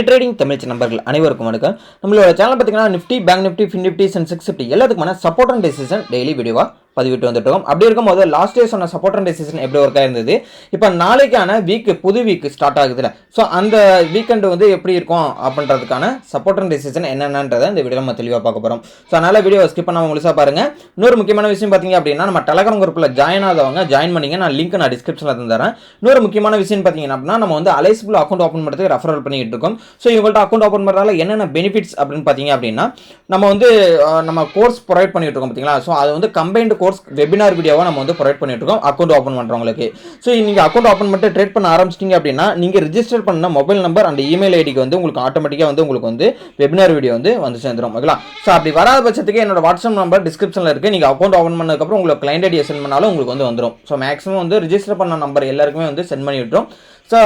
Trading Tamil நம்பர்கள் அனைவருக்கும் வணக்கம். நம்மளோட சேனல் பார்த்தீங்கன்னா Nifty bank Nifty fin Nifty Sensex Nifty எல்லாத்துக்குமான support and decision daily வீடியோவாக பதிவிட்டு வந்துட்டோம். அப்படி இருக்கும்போது லாஸ்ட் டே சொன்ன சப்போர்ட் அண்ட் டெசிஷன் எப்படி ஒர்க் ஆயிருந்தது? இப்போ நாளைக்கான வீக் புது வீக் ஸ்டார்ட் ஆகுதுல. ஸோ அந்த வீக்கெண்டு வந்து எப்படி இருக்கும் அப்படின்றதுக்கான சப்போர்ட் அண்ட் டெசிஷன் என்னென்னன்றதை இந்த வீடியோ நம்ம தெளிவாக பார்க்க போகிறோம் ஸோ அதனால் வீடியோ ஸ்கிப் பண்ணாமல் முழுசாக பாருங்க. இன்னொரு முக்கியமான விஷயம் பார்த்தீங்க அப்படின்னா நம்ம டெலகிராம் குரூப்பில் ஜாயின் ஆதவங்க ஜாயின் பண்ணிங்க நான் லிங்க் நான் டிஸ்கிரிப்ஷனில் தந்துறேன் இன்னொரு முக்கியமான விஷயம் பார்த்தீங்கன்னா அப்படின்னா நம்ம வந்து அலைசிபிள் அக்கௌண்ட் ஓப்பன் பண்ணுறதுக்கு ரெஃபரல் பண்ணிட்டு இருக்கோம். ஸோ இவங்கள்ட்ட அக்கௌண்ட் ஓப்பன் பண்ணுறதால என்னென்ன பெனிஃபிட்ஸ் அப்படின்னு பார்த்தீங்க அப்படின்னா நம்ம வந்து நம்ம கோர்ஸ் ப்ரொவைட் பண்ணிட்டு இருக்கோம் பார்த்தீங்களா? ஸோ அது வந்து கம்பைன்டு கோர்ஸ் வெபினார் வீடியோவாக நம்ம வந்து ப்ரொவைட் பண்ணிட்டு இருக்கோம் அக்கௌண்ட் ஓப்பன் பண்ணுறவங்களுக்கு ஸோ நீங்கள் அக்கௌண்ட் ஓப்பன் பண்ணிட்டு ட்ரேட் பண்ண ஆரம்பிச்சிட்டிங்க அப்படின்னா நீங்கள் ரிஜிஸ்டர் பண்ண மொபைல் நம்பர் அண்ட் இமெயில் ஐடிக்கு வந்து உங்களுக்கு ஆட்டோமேட்டிக்காக வந்து உங்களுக்கு வந்து வெபினார் வீடியோ வந்து வந்து சேர்ந்துடும் ஓகேங்களா ஸோ அப்படி வராத பட்சத்துக்கு என்னோட வாட்ஸ்அப் நம்பர் டிஸ்கிரிப்ஷனில் இருக்குது நீங்கள் அக்கௌண்ட் ஓப்பன் பண்ணதுக்கப்புறம் உங்களுக்கு கிளைண்ட் ஐடியை சென்ட் பண்ணாலும் உங்களுக்கு வந்து வந்துடும் ஸோ மேக்ஸிமம் வந்து ரிஜிஸ்டர் பண்ண நம்பர் எல்லாருக்குமே வந்து சென்ட் பண்ணி விட்டுரும். ஸோ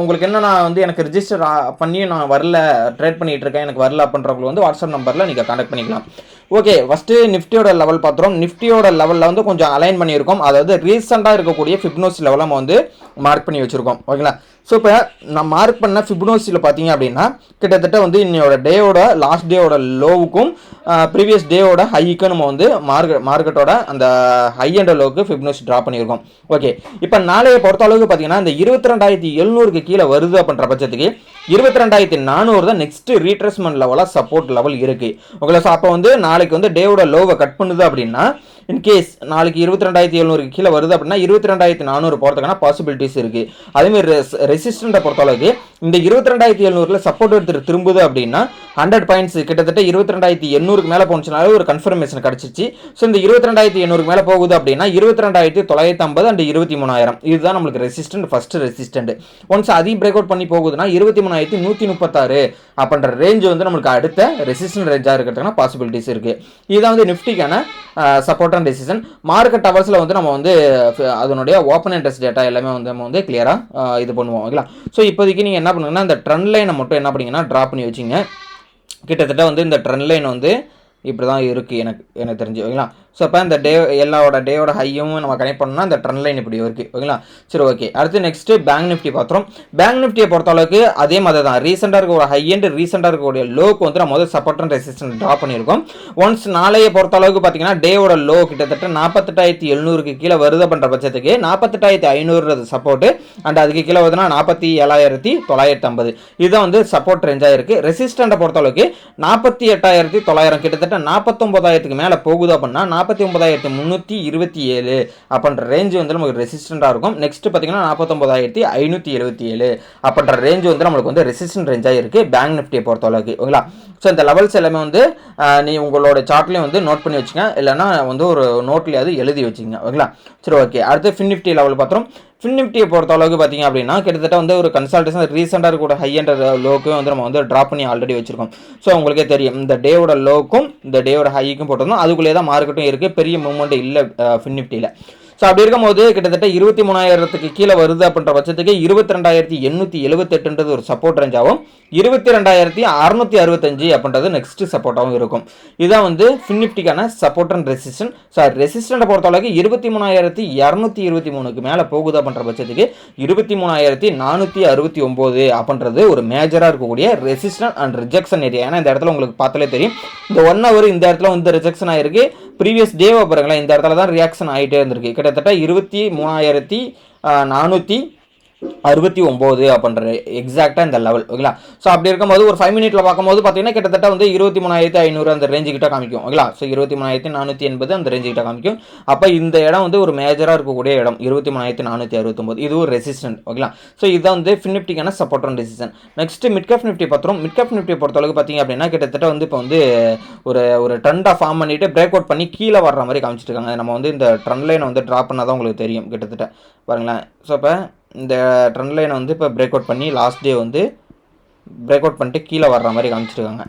உங்களுக்கு என்ன நான் வந்து எனக்கு ரிஜிஸ்டர் பண்ணி நான் வரல ட்ரேட் பண்ணிகிட்டு இருக்கேன். எனக்கு வரல அப்படின்றவங்களுக்கு வந்து வாட்ஸ்அப் நம்பரில் நீங்கள் கான்டாக்ட் பண்ணிக்கலாம். ஓகே ஃபஸ்ட்டு நிஃப்டியோட லெவல் பார்த்துறோம். நிஃப்டியோட லெவலில் வந்து கொஞ்சம் அலைன் பண்ணியிருக்கோம். அதாவது ரீசெண்டாக இருக்கக்கூடிய ஃபிப்னோஸ் லெவலை நம்ம வந்து மார்க் பண்ணி வச்சுருக்கோம். ஓகேங்களா ஸோ இப்போ நான் மார்க் பண்ண ஃபிப்னோசியில் பார்த்தீங்க அப்படின்னா கிட்டத்தட்ட வந்து இன்னையோட டேயோட லாஸ்ட் டேயோட லோவுக்கும் ப்ரீவியஸ் டேயோட ஹைக்கும் நம்ம வந்து மார்க்கெட் மார்க்கெட்டோட அந்த ஹை அண்ட் லோவுக்கு ஃபிப்னோசி ட்ரா பண்ணியிருக்கோம். ஓகே இப்போ நாளைய பொறுத்த அளவுக்கு பார்த்தீங்கன்னா இந்த இருபத்தி ரெண்டாயிரத்தி எழுநூறுக்கு கீழே வருது அப்படின்ற பட்சத்துக்கு இருபத்தி ரெண்டாயிரத்தி நானூறு தான் நெக்ஸ்ட் ரீட்ரெஸ்மெண்ட் லெவலாக சப்போர்ட் லெவல் இருக்குது ஓகேங்களா ஸோ அப்போ வந்து நாளைக்கு வந்து டேவோட லோவை கட் பண்ணுது அப்படின்னா இன்கேஸ் நாளைக்கு இருபத்தி ரெண்டாயிரத்தி எழுநூறுக்கு கீழே வருது அப்படின்னா இருபத்தி ரெண்டாயிரத்தி நானூறு போகிறதுக்கான பாசிபிலிட்டிஸ் இருக்குது அதேமாதிரி ரெசிஸ்டண்ட்டை பொறுத்தளவுக்கு இந்த இருபத்தி ரெண்டாயிரத்தி எழுநூறுல சப்போர்ட் எடுத்துகிட்டு திரும்புது அப்படின்னா ஹண்ட்ரட் பாயிண்ட்ஸ் கிட்டத்தட்ட இருபத்தி ரெண்டாயிரத்தி எண்ணூறுக்கு மேலே போனுச்சுனாலே ஒரு கன்ஃபர்மேஷன் கிடச்சிச்சு ஸோ இந்த இருபத்தி ரெண்டாயிரத்தி எண்ணூறுக்கு மேலே போகுது அப்படின்னா இருபத்தி ரெண்டாயிரத்தி தொள்ளாயிரத்தி ஐம்பது அண்ட் இருபத்தி மூணாயிரம் இதுதான் நம்மளுக்கு ரெசிஸ்டன்ட் ஃபஸ்ட்டு ரெசிஸ்டன்ட் ஒன்ஸ் அதையும் பிரேக் அவுட் பண்ணி போகுதுன்னா இருபத்தி மூணாயிரத்தி நூற்றி முப்பத்தாறு. அப்படின்ற ரேஞ்ச் வந்து நம்மளுக்கு அடுத்த ரெசிஸ்டன் ரேஞ்சாக இருக்கிறதுக்கான பாசிபிலிட்டிஸ் இருக்குது இதுதான் வந்து நிஃப்டிக்கான சப்போர்ட் அண்ட் டெசிஷன் மார்க்கெட் ஹவர்ஸில் வந்து நம்ம வந்து அதனுடைய ஓப்பன் இன்ட்ரெஸ்ட் டேட்டா எல்லாமே வந்து நம்ம வந்து கிளியராக இது பண்ணுவோம் ஓகேங்களா ஸோ இப்போதைக்கு நீங்கள் என்ன பண்ணுங்கன்னா இந்த ட்ரெண்ட் லைனை மட்டும் என்ன பண்ணிங்கன்னா ட்ரா பண்ணி வச்சிங்க. கிட்டத்தட்ட வந்து இந்த ட்ரெண்ட் லைன் வந்து இப்படி தான் இருக்குது எனக்கு எனக்கு தெரிஞ்சு ஓகேங்களா? ஸோ அப்போ இந்த டே எல்லாவோட டேவோட ஹையும் நம்ம கனெக்ட் பண்ணோம்னா இந்த ட்ரெண்ட் லைன் இப்படி இருக்குது ஓகேங்களா? சரி ஓகே அடுத்து நெக்ஸ்ட்டு பேங்க் நிஃப்டி பார்த்துறோம் பேங்க் நிஃப்டியை பொறுத்த அளவுக்கு அதே மாதிரி தான் ரீசெண்டாக இருக்க ஒரு ஹை அண்ட் ரீசெண்டாக இருக்கக்கூடிய லோக்கு வந்து நம்ம வந்து சப்போர்ட் அண்ட் ரெசிஸ்டன்ஸ் ட்ரா பண்ணியிருக்கோம். ஒன்ஸ் நாளைய பொறுத்த அளவுக்கு பார்த்தீங்கன்னா டேவோட லோ கிட்டத்தட்ட நாற்பத்தெட்டாயிரத்தி எழுநூறுக்கு கீழே வருது பண்ணுற பட்சத்துக்கு நாற்பத்தெட்டாயிரத்தி ஐநூறுறது சப்போர்ட்டு அண்ட் அதுக்கு கீழே வருதுன்னா நாற்பத்தி ஏழாயிரத்தி தொள்ளாயிரத்தி ஐம்பது. இதுதான் வந்து சப்போர்ட் ரேஞ்சாக இருக்குது ரெசிஸ்டண்ட்டை பொறுத்தளவுக்கு நாற்பத்தி எட்டாயிரத்தி தொள்ளாயிரம் கிட்டத்தட்ட நாற்பத்தொம்பதாயிரத்துக்கு மேலே போகுது அப்படின்னா நாற்பத்தி ஒன்பதாயிரத்தி முந்நூற்றி இருபத்தி ஏழு அப்படின்ற ரேஞ்ச் வந்து நமக்கு ரெசிஸ்டண்ட்டாக இருக்கும். நெக்ஸ்ட் பார்த்தீங்கன்னா நாற்பத்தொம்பதாயிரத்தி ஐநூற்றி எழுபத்தி ஏழு அப்படின்ற ரேஞ்ச் வந்து நம்மளுக்கு வந்து ரெசிஸ்டன்ட் ரேஞ்சாக இருக்குது பேங்க் நிஃப்டியை பொறுத்த அளவுக்கு ஓகேங்களா ஸோ இந்த லெவல்ஸ் எல்லாமே வந்து நீ உங்களோட சார்ட்லேயும் வந்து நோட் பண்ணி வச்சுங்க இல்லைன்னா வந்து ஒரு நோட்லேயாவது எழுதி வச்சுங்க ஓகேங்களா சரி ஓகே அடுத்து ஃபின் நிஃப்டி லெவல் பார்த்துறோம் ஃபின்னிஃப்டியை பொறுத்த அளவுக்கு பார்த்தீங்க அப்படின்னா கிட்டத்தட்ட வந்து ஒரு கன்சல்டேஷன் ரீசெண்டாக இருக்கிற ஹை அண்ட் லோக்கும் வந்து நம்ம வந்து ட்ராப் பண்ணி ஆல்ரெடி வச்சிருக்கோம். ஸோ உங்களுக்கே தெரியும். இந்த டேவோட லோக்கும் இந்த டேவோட ஹைக்கும் போட்டிருந்தோம். அதுக்குள்ளே தான் மார்க்கெட்டும் இருக்குது பெரிய மூவ்மெண்ட் இல்லை ஃபின்னிஃப்டியில் ஸோ அப்படி இருக்கும்போது கிட்டத்தட்ட இருபத்தி மூணாயிரத்துக்கு கீழே வருது அப்படின்ற பட்சத்துக்கு இருபத்தி ரெண்டாயிரத்தி எண்ணூற்றி எழுபத்தெட்டுன்றது ஒரு சப்போர்ட் ரேஞ்சாகவும் இருபத்தி ரெண்டாயிரத்தி அறுநூத்தி அறுபத்தஞ்சு அப்படின்றது நெக்ஸ்ட் சப்போர்ட்டாகவும் இருக்கும். இதான் வந்து ஃபின்னிப்டிக்கான சப்போர்ட் அண்ட் ரெசிஸ்டன் ஸோ ரெசிஸ்டண்ட்டை பொறுத்த அளவுக்கு இருபத்தி மூணாயிரத்தி இரநூத்தி இருபத்தி மூணுக்கு மேலே போகுது அப்படின்ற பட்சத்துக்கு இருபத்தி மூணாயிரத்தி நானூற்றி அறுபத்தி ஒம்பது அப்படின்றது ஒரு மேஜராக இருக்கக்கூடிய ரெசிஸ்டன் அண்ட் ரிஜெக்ஷன் ஏரியா ஏன்னா இந்த இடத்துல உங்களுக்கு பார்த்தாலே தெரியும். இந்த ஒன் ஹவர் இந்த இடத்துல வந்து ரிஜெக்ஷன் ஆயிருக்கு. ப்ரீவியஸ் டேவை பாருங்களேன் இந்த இடத்துல தான் ரியாக்ஷன் ஆகிட்டே இருந்திருக்கு. கிட்டத்தட்ட இருபத்தி மூணாயிரத்தி நானூற்றி அறுபத்தி ஒம்பது அப்படின்ற எக்ஸாக்டாக இந்த லெவல் ஓகேங்களா ஸோ அப்படி இருக்கும்போது ஒரு ஃபைவ் மினிட்ல பார்க்கும்போது பார்த்தீங்கன்னா கிட்டத்தட்ட வந்து இருபத்தி மூணாயிரத்தி ஐநூறு அந்த ரேஞ்சு கிட்ட காமிக்கும் ஓகேங்களா ஸோ இருபத்தி மூணாயிரத்தி நானூற்றி எண்பது அந்த ரேஞ்சு கிட்ட காமிக்கும். அப்போ இந்த இடம் வந்து ஒரு மேஜராக இருக்கக்கூடிய இடம் இருபத்தி மூணாயிரத்தி நானூற்றி அறுபத்தொம்பது இது ஒரு ரெசிஸ்டன்ட் ஓகேங்களா ஸோ இதுதான் வந்து ஃபின்னிப்டிக்கான support and resistance next midcap Nifty பார்த்துரும். Midcap Nifty பொறுத்தளவுக்கு பார்த்தீங்க அப்படின்னா கிட்டத்தட்ட வந்து இப்போ வந்து ஒரு ஒரு ட்ரெண்டாக ஃபார்ம் பண்ணிட்டு பிரேக் அவுட் பண்ணி கீழே வர்ற மாதிரி காமிச்சிட்டு இருக்காங்க. நம்ம வந்து இந்த ட்ரெண்ட் லைனை வந்து ட்ரா பண்ணால் தான் உங்களுக்கு தெரியும் கிட்டத்தட்ட. பாருங்களேன். ஸோ இப்போ இந்த ட்ரெண்ட் லைனை வந்து இப்போ பிரேக் அவுட் பண்ணி லாஸ்ட் டே வந்து பிரேக் அவுட் பண்ணிட்டு கீழே வர்ற மாதிரி காமிச்சிருக்காங்க.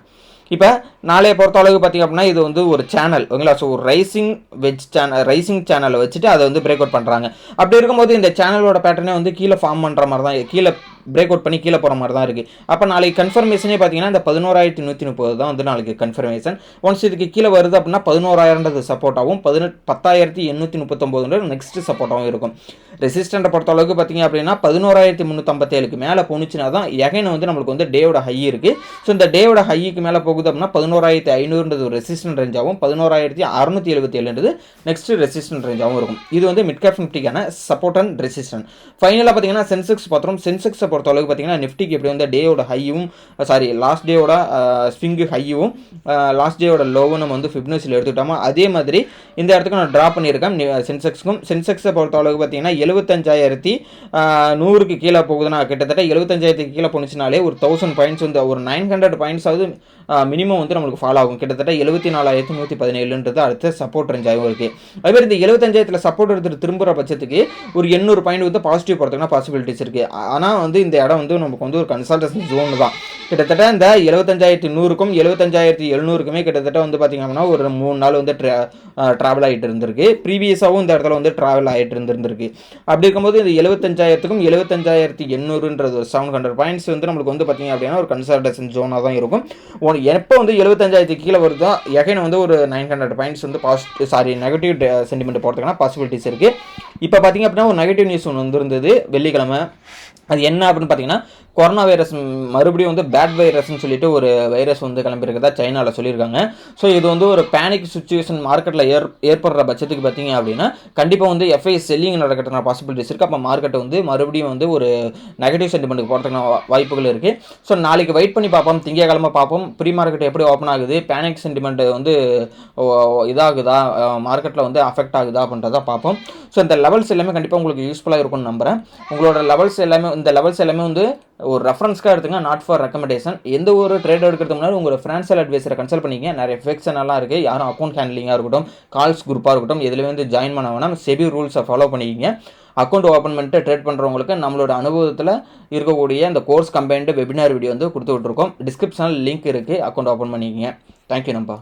இப்போ நாளைய பொறுத்த அளவுக்கு பார்த்திங்க அப்படின்னா இது வந்து ஒரு சேனல் ஓகேங்களா ஸோ ஒரு ரைசிங் வெஜ் சேனல் ரைசிங் சேனலை வச்சுட்டு அதை வந்து பிரேக் அவுட் பண்ணுறாங்க அப்படி இருக்கும்போது இந்த சேனலோட பேட்டர்னே வந்து கீழே ஃபார்ம் பண்ணுற மாதிரி தான் கீழே பிரேக் அவுட் பண்ணி கீழே போகிற மாதிரி தான் இருக்குது அப்போ நாளைக்கு கன்ஃபர்மேஷனே பார்த்தீங்கன்னா இந்த பதினோராயிரத்தி நூற்றி முப்பது தான் வந்து நாளைக்கு கன்ஃபர்மேஷன் ஒன்ஸ் இதுக்கு கீழே வருது அப்படின்னா பதினோராயிரன்றது சப்போர்ட்டாகவும் பதினெட்டு பத்தாயிரத்தி எண்ணூற்றி முப்பத்தொம்போதுன்றது நெக்ஸ்ட் சப்போர்ட்டாகவும் இருக்கும். ரெசிஸ்டண்ட்டை பொறுத்த அளவுக்கு பார்த்தீங்க அப்படின்னா பதினோராயிரத்தி முந்நூற்றம்பத்தேழுக்கு மேலே போணுச்சுன்னா தான் எகைன் வந்து நம்மளுக்கு வந்து டேவோட ஹை இருக்குது ஸோ இந்த டேவோட ஹைக்கு மேலே போகுது அப்படின்னா பதினோரு பதினோராயிரத்தி ஐநூறுன்றது ஒரு ரெசிஸ்டன்ட் ரேஞ்சாகவும் பதினோராயிரத்தி அறுநூத்தி எழுபத்தி ஏழுன்றது நெக்ஸ்ட் ரெசிஸ்டன்ட் ரேஞ்சாகவும் இருக்கும். இது வந்து மிட் கேப் நிஃப்டிக்கான சப்போர்ட் அண்ட் ரெசிஸ்டன்ட் ஃபைனலாக பார்த்தீங்கன்னா சென்செக்ஸ் பார்த்துரும். சென்செக்ஸை பொறுத்த அளவுக்கு பார்த்தீங்கன்னா நிஃப்டிக்கு எப்படி வந்து டேவோட ஹையும் சாரி லாஸ்ட் டேவோட ஸ்விங்கு ஹையும் லாஸ்ட் டேவோட லோவும் நம்ம வந்து ஃபிப்னஸில் எடுத்துக்கிட்டோமோ அதே மாதிரி இந்த இடத்துக்கு நான் ட்ரா பண்ணியிருக்கேன் சென்செக்ஸ்க்கும் சென்செக்ஸை பொறுத்த அளவுக்கு பார்த்தீங்கன்னா எழுபத்தஞ்சாயிரத்தி நூறுக்கு கீழே போகுதுன்னா கிட்டத்தட்ட எழுபத்தஞ்சாயிரத்துக்கு கீழே போனுச்சுனாலே ஒரு தௌசண்ட் பாயிண்ட்ஸ் வந்து ஒரு நைன் ஹண்ட்ரட் பாயிண்ட்ஸ் ஆகுது மினிமம் வந்து நம்ம நம்மளுக்கு ஃபாலோ ஆகும். கிட்டத்தட்ட எழுபத்தி நாலாயிரத்தி நூற்றி பதினேழுன்றது அடுத்த சப்போர்ட் ரேஞ்சாகவும் இருக்குது அதே மாதிரி இந்த எழுபத்தஞ்சாயிரத்தில் சப்போர்ட் எடுத்துகிட்டு திரும்புகிற பட்சத்துக்கு ஒரு எண்ணூறு பாயிண்ட் வந்து பாசிட்டிவ் போகிறதுக்குனா பாசிபிலிட்டிஸ் இருக்குது ஆனால் வந்து இந்த இடம் வந்து நமக்கு வந்து ஒரு கன்சல்டேஷன் ஜோன் தான். கிட்டத்தட்ட இந்த எழுபத்தஞ்சாயிரத்தி நூறுக்கும் எழுபத்தஞ்சாயிரத்தி எழுநூறுக்குமே கிட்டத்தட்ட வந்து பார்த்திங்கன்னா அப்படின்னா ஒரு மூணு நாள் வந்து ட்ராவல் ஆகிட்டு இருந்திருக்கு. ப்ரீவியஸாகவும் இந்த இடத்துல வந்து ட்ராவல் ஆகிட்டு இருந்திருந்திருக்கு அப்படி இருக்கும்போது இந்த எழுபத்தஞ்சாயிரத்துக்கும் எழுபத்தஞ்சாயிரத்தி எண்ணூறுன்றது ஒரு செவன் ஹண்ட்ரட் பாயிண்ட்ஸ் வந்து நம்மளுக்கு வந்து பார்த்திங்க அப்படின்னா ஒரு கன்சல்டேஷன் ஜோனாக தான் இருக்கும். ஒன் எப்போ வந்து எழுபத்தஞ்சாயிரத்துக்கு கீழே வருதோ? எகைன் வந்து ஒரு நைன் ஹண்ட்ரட் பாயிண்ட்ஸ் வந்து பாசிட்டிவ் சாரி நெகட்டிவ் சென்டிமெண்ட் போகிறதுக்கான பாசிபிலிட்டிஸ் இருக்குது இப்போ பார்த்திங்க அப்படின்னா ஒரு நெகட்டிவ் நியூஸ் ஒன்று வந்திருந்தது வெள்ளிக்கிழமை. அது என்ன அப்படின்னு பார்த்தீங்கன்னா கொரோனா வைரஸ் மறுபடியும் வந்து பேட் வைரஸ்னு சொல்லிட்டு ஒரு வைரஸ் வந்து கிளம்பியிருக்கதா சைனாவில் சொல்லியிருக்காங்க. ஸோ இது வந்து ஒரு பேனிக் சுச்சுவேஷன் மார்க்கெட்டில் ஏற் ஏற்படுற பட்சத்துக்கு பார்த்தீங்க அப்படின்னா கண்டிப்பாக வந்து எஃப்ஐ செல்லிங் நடக்கிறதுக்கான பாசிபிலிட்டிஸ் இருக்குது அப்போ மார்க்கெட்டை வந்து மறுபடியும் வந்து ஒரு நெகட்டிவ் சென்டிமெண்ட்டுக்கு போகிறதுக்கான வாய்ப்புகள் இருக்குது ஸோ நாளைக்கு வெயிட் பண்ணி பார்ப்போம். திங்கக்கிழமை பார்ப்போம். ப்ரீ மார்க்கெட் எப்படி ஓப்பன் ஆகுது. பேனிக் சென்டிமெண்ட் வந்து இதாகுதா? மார்க்கெட்டில் வந்து அஃபெக்ட் ஆகுதா அப்படின்றத பார்ப்போம். ஸோ இந்த லெவல்ஸ் எல்லாமே கண்டிப்பாக உங்களுக்கு யூஸ்ஃபுல்லாக இருக்கும்னு நம்புகிறேன் உங்களோட லெவல்ஸ் எல்லாமே இந்த லெவல்ஸ் எல்லாமே வந்து ஒரு ரெஃபரன்ஸ்க்காக எடுத்துங்க நாட் ஃபார் ரெக்கமெண்டேஷன் எந்த ஒரு ட்ரேட் எடுக்கிறதுக்கு முன்னாடி உங்களோட ஃபினான்ஷியல் அட்வைஸரை கன்சல்ட் பண்ணிங்க நிறைய எஃபெக்ட்ஸ் நல்லா இருக்குது யாரும் அக்கௌண்ட் ஹேண்ட்லிங்காக இருக்கட்டும் கால்ஸ் குரூப்பாக இருக்கட்டும் எதுலேயும் வந்து ஜாயின் பண்ண வேணாம். செபி ரூல்ஸை ஃபாலோ பண்ணிக்கிங்க. அக்கௌண்ட் ஓப்பன் பண்ணிட்டு ட்ரேட் பண்ணுறவங்களுக்கு நம்மளோட அனுபவத்தில் இருக்கக்கூடிய அந்த கோர்ஸ் கம்பைன்டு வெபினார் வீடியோ வந்து கொடுத்து விட்ருக்கோம் டிஸ்கிரிப்ஷனில் லிங்க் இருக்குது அக்கௌண்ட் ஓப்பன் பண்ணிக்கிங்க. தேங்க்யூ நம்பா